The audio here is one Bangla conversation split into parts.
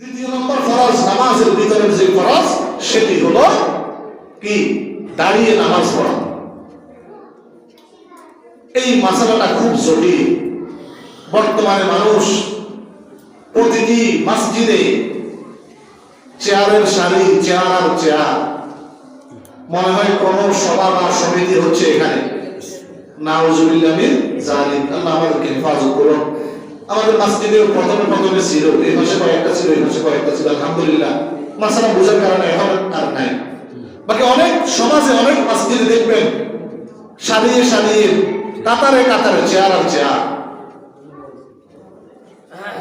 দ্বিতীয় নম্বর ফরজ, নামাজের ভিতরে যে ফরজ, সেটি কি? দাঁড়িয়ে নামাজ পড়া। এই খুব জটিল। বর্তমানে মানুষ প্রতিটি মসজিদে চেয়ারের সারি, চেয়ার আর চেয়ার। মনে হয় কোন সভা বা সমিতি হচ্ছে এখানে। নাউজুবিল্লামিন জালিম আল্লাহ আমাদেরকে হেফাজত করুন। আমাদের মসজিদে প্রথমে প্রথমে ছিল, এই মাসে কয়েকটা ছিল, এই মাসে কয়েকটা ছিল, আলহামদুলিল্লাহ। মাসালা বোঝার কারণে এখন আর নাই। বাকি অনেক সমাজে অনেক মসজিদে দেখবেন, সারিয়ে সারিয়ে কাতারে কাতারে চেয়ার আর চেয়ার।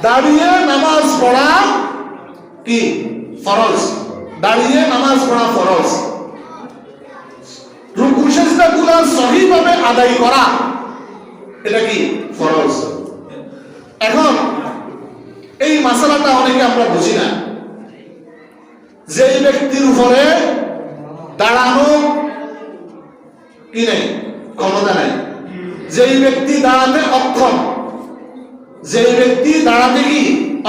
দাঁড়িয়ে নামাজ পড়া কি? ফরজ। দাঁড়িয়ে নামাজ পড়া ফরজ। রুকু সহিভাবে আদায় করা, এটা কি? ফরজ। এখন এই মাসালাটা অনেকে আমরা বুঝি না। যেই ব্যক্তির উপরে দাঁড়ানো কি নেই? ক্ষমতা নেই। যেই ব্যক্তি দাঁড়াতে অক্ষম, যেই ব্যক্তি দাঁড়াতে কি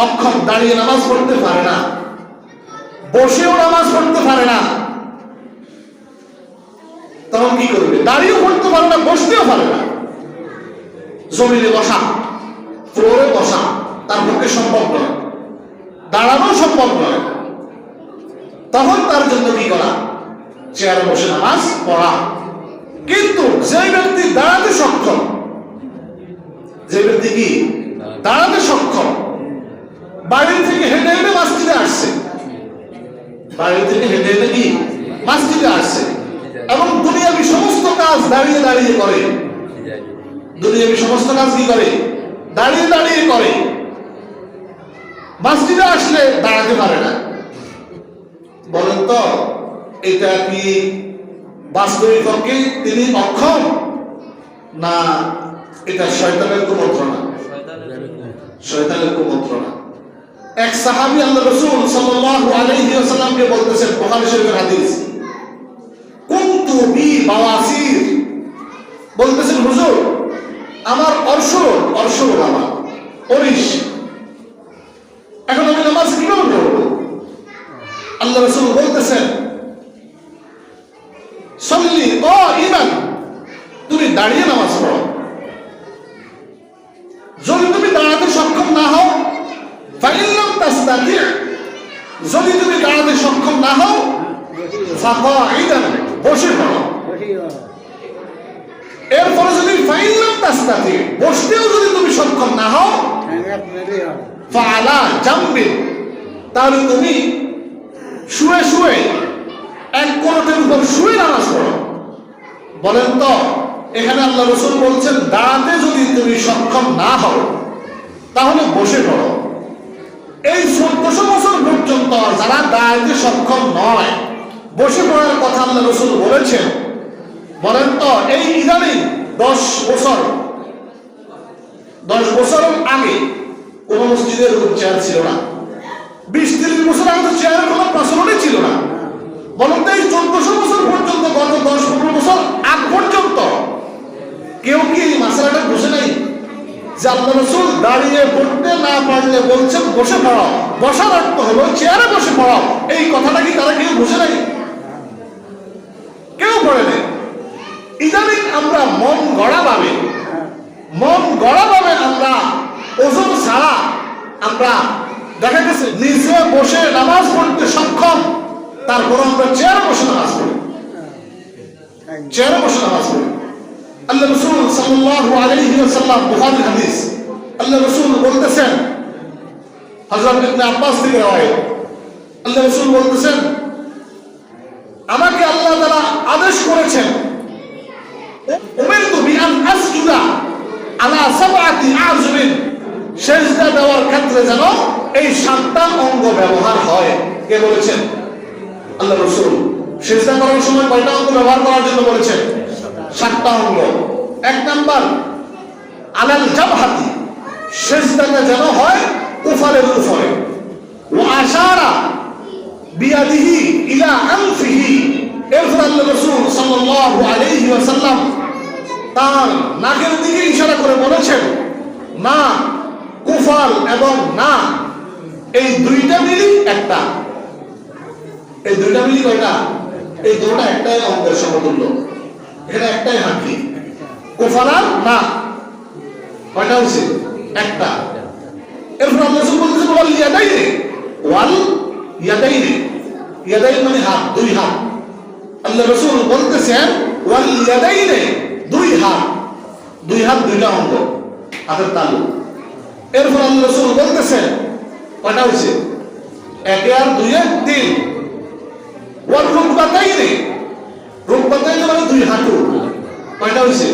অক্ষম, দাঁড়িয়ে নামাজ পড়তে পারে না, বসেও নামাজ পড়তে পারে না, তখন কি করবে? দাঁড়িয়েও পড়তে পারে না, বসতেও পারে না। জমিনে বসা। ফ্লোরে বসা, তার পক্ষে সম্ভব নয়। দাঁড়ানো সম্ভব নয়। তখন তার জন্য কি করা? চেয়ারে বসে নামাজ পড়া। কিন্তু যে ব্যক্তি দাঁড়াতে সক্ষম যে ব্যক্তি কি? দাঁড়াতে সক্ষম বাড়ি থেকে হেঁটে হেঁটে মাসজিদে আসছে। বাড়ি থেকে হেঁটে হেঁটে কি? মাসজিদে আসছে। এবং দুনিয়াবি সমস্ত কাজ দাঁড়িয়ে দাঁড়িয়ে করে। দুনিয়াবি সমস্ত কাজ কি করে? দাঁড়িয়ে দাঁড়িয়ে করে। মসজিদে আসলে দাঁড়াতে পারে না। বলেন তো, এটা কি বাস্তবিক পক্ষে তিনি অক্ষম? না, এটা শয়তানের কুমন্ত্রণা শয়তানের কুমন্ত্রণা এক সাহাবি আল্লাহ রাসূল সাল্লাল্লাহু আলাইহি ওয়াসাল্লামকে বলতেছেন, বুখারী শরীফের হাদিস, কুনতু বি বাওয়াসির। বলতেছেন, হুজুর আমার অর্শ অর্শ আমার অরিশ এখন আমি নামাজ কীভাবে পড়ব আল্লাহ রসুল বলতেছেন, সল্লি ও ইমান তুমি দাঁড়িয়ে নামাজ পড়ো। যদি তুমি দাঁড়াতে সক্ষম না হও ফাইল্লাম তাস্তাতি। যদি তুমি দাঁড়াতে সক্ষম না হও ফাকাইদান বসে পড়ো। এরপরে যদি ফাইল্লাম তাস্তাতি বসতেও যদি তুমি সক্ষম না হও ফালা জাম্বিন তাহলে তুমি শুয়ে শুয়ে এক কোনটের উপর শুয়ে নামাজ পড়ো। বলেন তো এখানে আল্লাহ রসুল বলছেন দাঁড়াতে যদি তুমি সক্ষম না হও তাহলে বসে পড়ো। এই চোদ্দশো বছর পর্যন্ত যারা দাঁড়াতে সক্ষম নয় বসে পড়ার কথা আল্লাহ রসুল বলেছেন। বলেন তো, এই ইদানিং দশ বছর দশ বছর আগে কোন মসজিদের চেয়ার ছিল না। বিশ তিরিশ বছর আগে তো চেয়ারের কোনো প্রচলনই ছিল না। বলুন তো, এই চোদ্দশো বছর পর্যন্ত, গত দশ পনেরো বছর আগ পর্যন্ত কেউ কি এই মাসালাটা বসে নাই? যে আল্লাহ রসুল দাঁড়িয়ে পড়তে না পারলে বলছেন, বসে পড়াও। বসার অর্থ হলো চেয়ারে বসে পড়াও। এই কথাটা কি তারা কেউ বসে নাই? কেউ পড়ে নাই। আমরা মন গড়া ভাবে মন গড়া ভাবে আমরা ওজন ছাড়া আমরা দেখা গেছে নিচে বসে নামাজ পড়তে সক্ষম তারপর আমরা চেয়ারে বসে নামাজ পড়ি। চেয়ারে বসে নামাজ পড়ি। আল্লাহ রসুল সাল্লাল্লাহু আলাইহি ওয়াসাল্লাম বুখারী হাদিস, আল্লাহ রসুল বলতেছেন, হযরত ইবনে আব্বাস থেকে রওয়ায়াত। আল্লাহ রসুল বলতেছেন, আমাকে আল্লাহ তাআলা আদেশ উমিরতু আসজুদা আলা সাবআতি আযমিন সেজদা দেওয়ার ক্ষেত্রে যেন এই সাতটা অঙ্গ ব্যবহার হয়। কে বলেছেন? আল্লাহ রসুল। সেজদা করার সময় কয়টা অঙ্গ ব্যবহার করার জন্য বলেছেন? সাতটা অঙ্গ। এক নাম্বার, আলাল জাবহাতি। সেজদাটা যেন হয় উফারের উপরে ও আশারা বিয়াদিহি ইলা আনফিহি। এরপর আল্লাহ রসুল সাল্লাল্লাহু আলাইহি ওয়াসাল্লাম তার নাকের দিকে ইশারা করে বলেছেন, না, কুফাল এবং না। এই দুইটা মিলি একটা। এই দুইটা মিলি কয়টা? এই দুটো একটাই অঙ্কের সমতুল্য। এখানে একটাই হাঁটি কোফালার না। কয়টা হচ্ছে একটা। এরপর আল্লাহ বলতেছে ওয়াল ইয়াদাইনি। ওয়াল ইয়াদাইনি। ইয়াদাইন মানে হাত, দুই হাত। আল্লাহ রাসূল বলতেছেন, ওয়াল ইয়াদাইনি। দুই হাত দুই হাত দুইটা অঙ্গ, হাতের তালু। এরপর আল্লাহ রাসূল বলতেছেন কয়টা হচ্ছে একে আর দুইয়ে তিন। ওয়াল রুকবাতাইনি রুকবাতাইনি মানে দুই হাঁটু। কয়টা হচ্ছে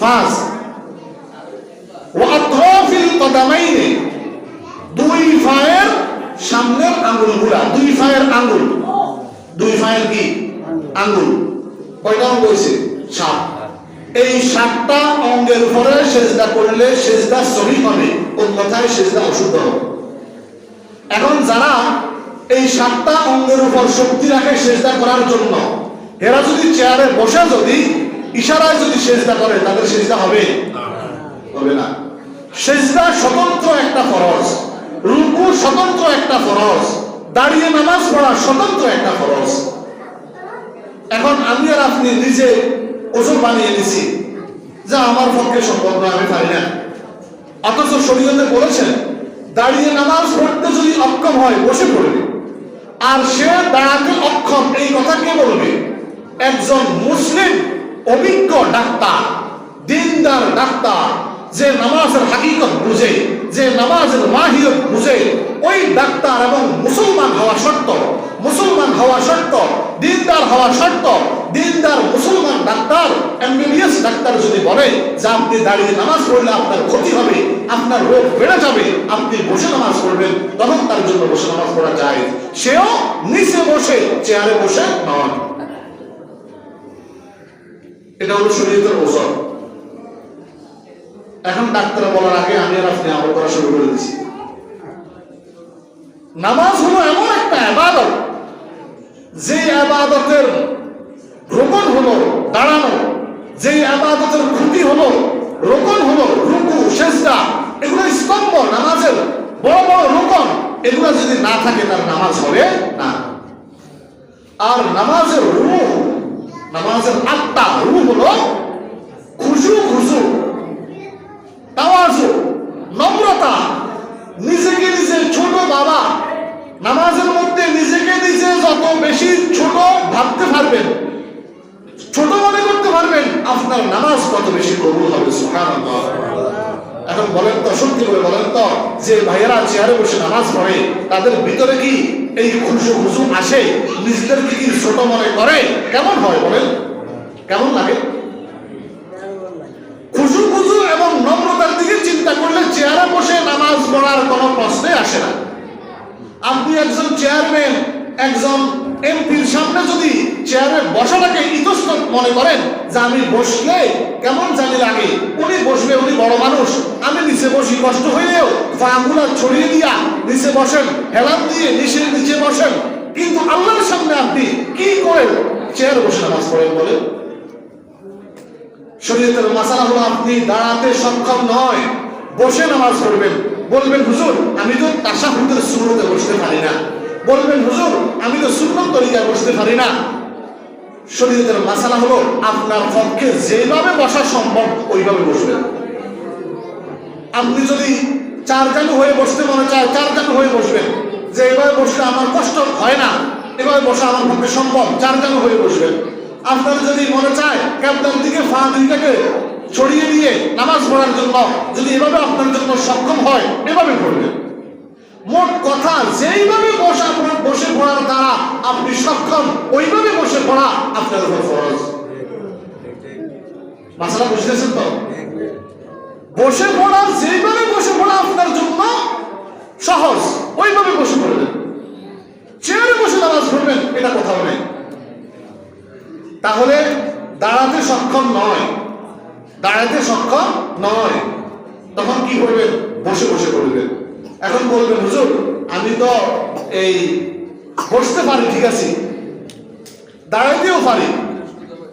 পাঁচ। ওয়াত্রফিল কদামাইনে, দুই পায়ের সামনের আঙ্গুলগুলা দুই পায়ের আঙ্গুল। দুই পায়ের কি? আঙ্গুল। কয়টা অঙ্গ হয়েছে সাত এই সাতটা অঙ্গের উপরে সেজদা করলে সেজদা সহি হবে, অন্যথায় সেজদা অশুদ্ধ হবে। এখন যারা এই সাতটা অঙ্গের উপর শক্তি রাখে সেজদা করার জন্য, এরা যদি চেয়ারে বসে যদি ইশারায় যদি সেজদা করে, তাদের সেজদা হবে হবে না। সেজদা স্বতন্ত্র একটা ফরজ, রুকু স্বতন্ত্র একটা ফরজ, দাঁড়িয়ে নামাজ পড়া স্বতন্ত্র একটা ফরজ। এখন আমি আর আপনি নিজে ওজন বানিয়ে নিছি যা আমার পক্ষে সম্ভব না, আমি পারি না। অথচ শরীয়তে বলেছেন, দাঁড়িয়ে নামাজ পড়তে যদি অক্ষম হয়, বসে পড়বে। আর সে দাঁড়াতে অক্ষম, এই কথা কে বলবে? একজন মুসলিম অভিজ্ঞ ডাক্তার, দিনদার ডাক্তার, যে নামাজের হাকিকত বুঝে, যে নামাজের মাহিয়ত বুঝে, ওই ডাক্তার এবং মুসলমান হওয়া শর্ত মুসলমান হওয়া শর্ত দিনদার হওয়া শর্ত দিনদার মুসলমান ডাক্তার এমবিবিএস ডাক্তার যদি বলে যে আপনি দাঁড়িয়ে নামাজ পড়লে আপনার ক্ষতি হবে, আপনার রোগ বেড়ে যাবে, আপনি বসে নামাজ পড়বেন, তখন তার জন্য বসে নামাজ পড়া যায়। সেও নিচে বসে, চেয়ারে বসে নয় এটা হলো শরীরের ওজন এখন ডাক্তার বলার আগে আমি আর আপনি আমল করা শুরু করে দিচ্ছি নামাজ হলো এমন একটা আবাদত, যে আবাদতের রোকন হলো, দাঁড়ানো। যে আবাদতের ক্ষতি হলো, রোকন হলো, রুকু, সেজদা, এগুলো স্তম্ভ, নামাজের বড় বড় রোকন। এগুলো যদি না থাকে, তার নামাজ হবে না। আর নামাজের রু নামাজের আত্মা রু হলো খুশু খুশু, তাওয়াজু, নম্রতা। নিজেকে নিজে ছোট বাবা, নামাজের মধ্যে নিজেকে নিজে যত বেশি ছোট ভাবতে পারবেন ছোট মনে করতে পারবেন আপনার নামাজ তত বেশি কবুল হবে, সুবহানাল্লাহ। এখন বলেন তো, সত্যি করে বলেন তো, যে ভাইয়েরা চেয়ারে বসে নামাজ পড়ে, তাদের ভিতরে কি এই খুশু খুশু আসে? নিজেদেরকে কি ছোট মনে করে? কেমন হয় বলেন? কেমন লাগে? খুশু খুশু এবং নম্রতার দিকে চিন্তা করলে চেয়ারে বসে নামাজ পড়ার কোনো প্রশ্নে আসে না। আপনি একজন চেয়ারম্যান, একজন এমপির সামনে যদি চেয়ারে বসাটাকে ইতস্তত মনে করেন যে আমি বসলে কেমন জানি লাগে উনি বসবে, উনি বড় মানুষ। আমি নিচে বসি, কষ্ট হইলেও পাগুলা ছড়িয়ে দিয়া নিচে বসেন, হেলান দিয়ে নিচে নিচে বসেন। কিন্তু আল্লাহর সামনে আপনি কি করেন? চেয়ারে বসে নামাজ পড়েন বলেন শরীয়তের মাসালা হলো আপনি দাঁড়াতে সক্ষম নয়। বসে নামাজ পড়বেন। বলবেন, হুজুর, আমি তো তাসা তাসাহুদের সুন্নতে বসতে পারি না। বলবেন, হুজুর, আমি তো সুন্নত তরিকায় বসতে পারি না। শরীয়তের মাসালা হলো, আপনার পক্ষে যেভাবে বসা সম্ভব, ওইভাবে বসবেন আপনি যদি চার জানু হয়ে বসতে মনে চায়, চার জানু হয়ে বসবেন। যে এভাবে বসলে আমার কষ্ট হয় না, এভাবে বসা আমার পক্ষে সম্ভব, চার জানু হয়ে বসবেন। আপনার যদি মনে চায় ক্যাপ্টার দিকে ফা দুইটাকে ছড়িয়ে দিয়ে নামাজ পড়ার জন্য যদি এভাবে আপনার জন্য সক্ষম হয়, এভাবে পড়বেন মোট কথা, যেইভাবে বসা বসে পড়ার দ্বারা আপনি সক্ষম, ওইভাবে বসে পড়া আপনার উপর ফরজ। মাসালা বুঝতেছেন তো? বসে পড়া, যেইভাবে বসে পড়া আপনার জন্য সহজ, ওইভাবে বসে পড়বেন। চেয়ারে বসে নামাজ পড়বেন, এটা কোথাও নেই। তাহলে দাঁড়াতে সক্ষম নয়। দাঁড়াতে সক্ষম নয়। তখন কি করবেন? বসে বসে করবেন এখন বলবেন হুজুর, আমি তো এই বসতে পারি, ঠিক আছে? দাঁড়াইতেও পারি।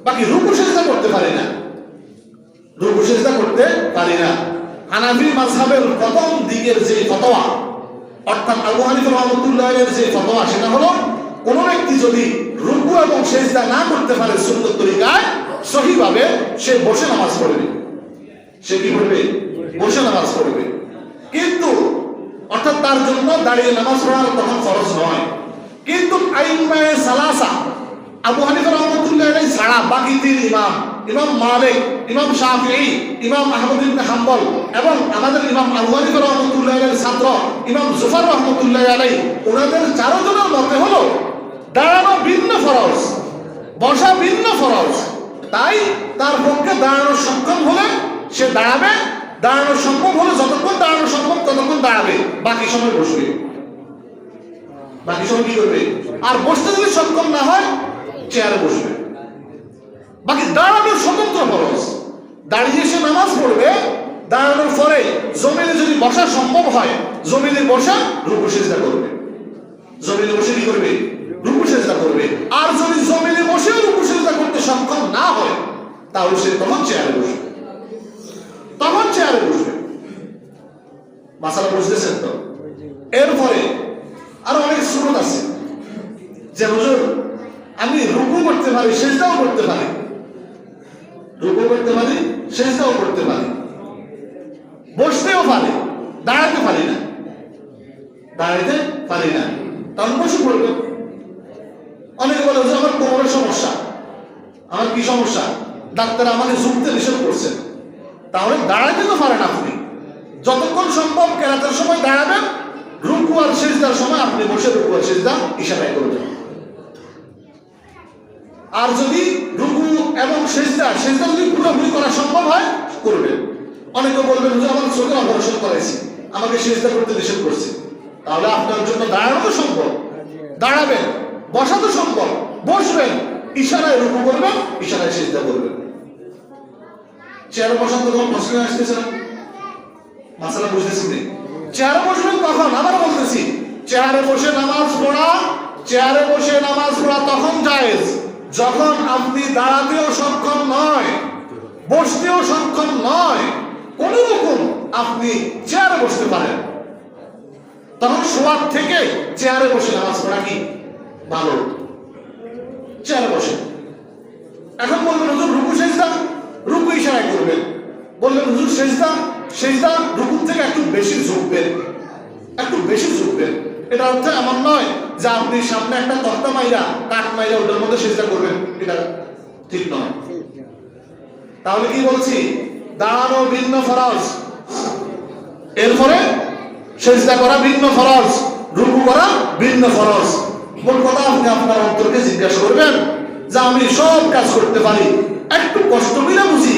বাকি রুকু সেজদা করতে পারি না। রুকু সেজদা করতে পারি না। হানাফি মাযহাবের প্রথম দিকের যে ফতোয়া, অর্থাৎ আবু হানিফা রহমতুল্লাহের যে ফতোয়া, সেটা হলো, কোন ব্যক্তি যদি রুকু এবং সেজদা না করতে পারে সুন্দর তরিকায়, সহিভাবে সে বসে নামাজ পড়বে। সে কি করবে? বসে নামাজ পড়বে। কিন্তু অর্থাৎ তার জন্য দাঁড়িয়ে নামাজ পড়া তখন ফরজ নয়। কিন্তু আইমায়ে সালাসা, আবু হানিফা রহমতুল্লাহ আলাইহি ছাড়া বাকি তিন ইমাম ইমাম মালিক, ইমাম শাফিঈ ইমাম আহমদ ইবনে হাম্বল এবং আমাদের ইমাম আবু হানিফা রহমতুল্লাহ ছাত্র ইমাম জুফর রহমতুল্লাহ আলাইহি, ওনাদের চারজনের মতে হলো দাঁড়ানো ভিন্ন ফরজ, বসা ভিন্ন ফরজ। তাই তার পক্ষে দাঁড়ানো সক্ষম হলে সে দাঁড়াবে দাঁড়ানো সম্ভব হলে যতক্ষণ দাঁড়ানো সম্ভব ততক্ষণ দাঁড়াবে। বাকি সময় বসবে। বাকি সময় কি করবে? আর বসতে যদি সক্ষম না হয়, চেয়ারে বসবে। বাকি দাঁড়ানোর স্বতন্ত্র ফরজ। দাঁড়িয়ে সে নামাজ পড়বে, দাঁড়ানোর পরে জমিনে যদি বসা সম্ভব হয়, জমিনে বসা রুকু করবে। জমিনে বসে কি করবে? রুকু করবে। আর যদি জমিনে বসে রুকু সেজদা করতে সক্ষম না হয়, তাহলে সে তখন চেয়ারে বসবে। তখন চেয়ারে বসবে। মাসালা বুঝতেছেন তো? এরপরে আরও অনেক সুরত আছে। যে হুজুর, আমি রুকু করতে পারি, সেজদাও করতে পারি। রুকু করতে পারি, সেজদাও করতে পারি। বসতেও পারি, দাঁড়াতে পারি না। দাঁড়াইতে পারি না। তখন বসে পড়বে। অনেকে বলে আমার কোমরের সমস্যা। আমার কি সমস্যা? ডাক্তার আমাকে ঝুঁকতে নিষেধ করছেন। তাহলে দাঁড়াইতে তো পারেন আপনি। যতক্ষণ সম্ভব কেরাতের সময় দাঁড়াবেন রুকু আর সেজদার সময় আপনি বসে রুকু আর সেজদা ইশারায় করবেন আর যদি রুকু এবং সেজদা সেজদা যদি পুরোপুরি করা সম্ভব হয়, করবেন। অনেকে বলবেন যে আমার চোখে অপারেশন করাইছি, আমাকে সেজদা করতে নিষেধ করছে। তাহলে আপনার জন্য দাঁড়ানো তো সম্ভব। দাঁড়াবেন, বসা তো সম্ভব। বসবেন, ইশারায় রুকু করবেন, ইশারায় সেজদা করবেন। চেয়ারে বসার তো কোনো প্রশ্ন আসতেছে না। মাসালা বুঝতেছি নে। চেয়ারে বসবেন কখন? আবার বলতেছি। চেয়ারে বসে নামাজ পড়া চেয়ারে বসে নামাজ পড়া তখন জায়েজ। যখন আপনি দাঁড়াতেও সক্ষম নয়, বসতেও সক্ষম নয়, কোন রকম আপনি চেয়ারে বসতে পারেন। তখন শোয়ার থেকে চেয়ারে বসে নামাজ পড়া কি? ভালো। চেয়ারে বসে। এখন বলবেন বললেন হুজুর রুকুর থেকে একটু বেশি ঝুঁকবেন একটু বেশি ঝুঁকবেন এটা এমন নয় যে আপনি সামনে একটা তক্তা মাইরা, কাঠ মাইরা ওটার মধ্যে করবেন। এটা ঠিক নয়। তাহলে কি বলছি? দাঁড়ানো ভিন্ন ফরজ। এরপরে সেজদা করা ভিন্ন ফরজ, রুকু করা ভিন্ন ফরজ। মোট কথা আপনি আপনার অন্তরকে জিজ্ঞাসা করবেন যে আমি সব কাজ করতে পারি। একটু কষ্ট বিনা বুঝি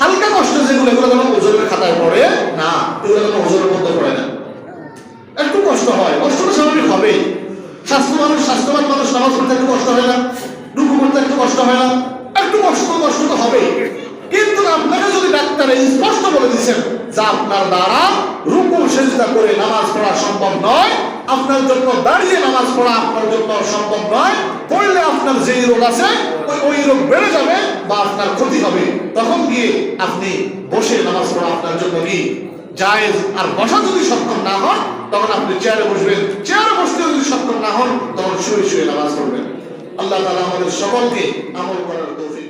হালকা কষ্ট যেগুলো এগুলো কোনো ওজনের খাতায় পড়ে, না এগুলো কোনো ওজনের মধ্যে পড়ে না। একটু কষ্ট হয়, কষ্ট তো স্বাভাবিক হবেই। মানুষ, স্বাস্থ্যবান মানুষ নামাজ পড়তে একটু কষ্ট হয় না রুকু করতে একটু কষ্ট হয় না, একটু কষ্ট কষ্ট তো হবেই। কিন্তু আপনাকে যদি ডাক্তারে স্পষ্ট বলে দিচ্ছেন যে আপনার দ্বারা রুকু সেজদা করে নামাজ পড়া সম্ভব নয় আপনার জন্য দাঁড়িয়ে নামাজ পড়া আপনার জন্য সম্ভব নয়। পড়লে আপনার যেই রোগ আছে, ওই ওই রোগ বেড়ে যাবে বা আপনার ক্ষতি হবে। তখন গিয়ে আপনি বসে নামাজ পড়া আপনার জন্য কি? জায়েজ। আর বসা যদি সক্ষম না হন, তখন আপনি চেয়ারে বসবেন। চেয়ারে বসতে যদি সক্ষম না হন, তখন শুয়ে শুয়ে নামাজ পড়বেন। আল্লাহ তালা আমাদের সকলকে আমল করার তৌফিক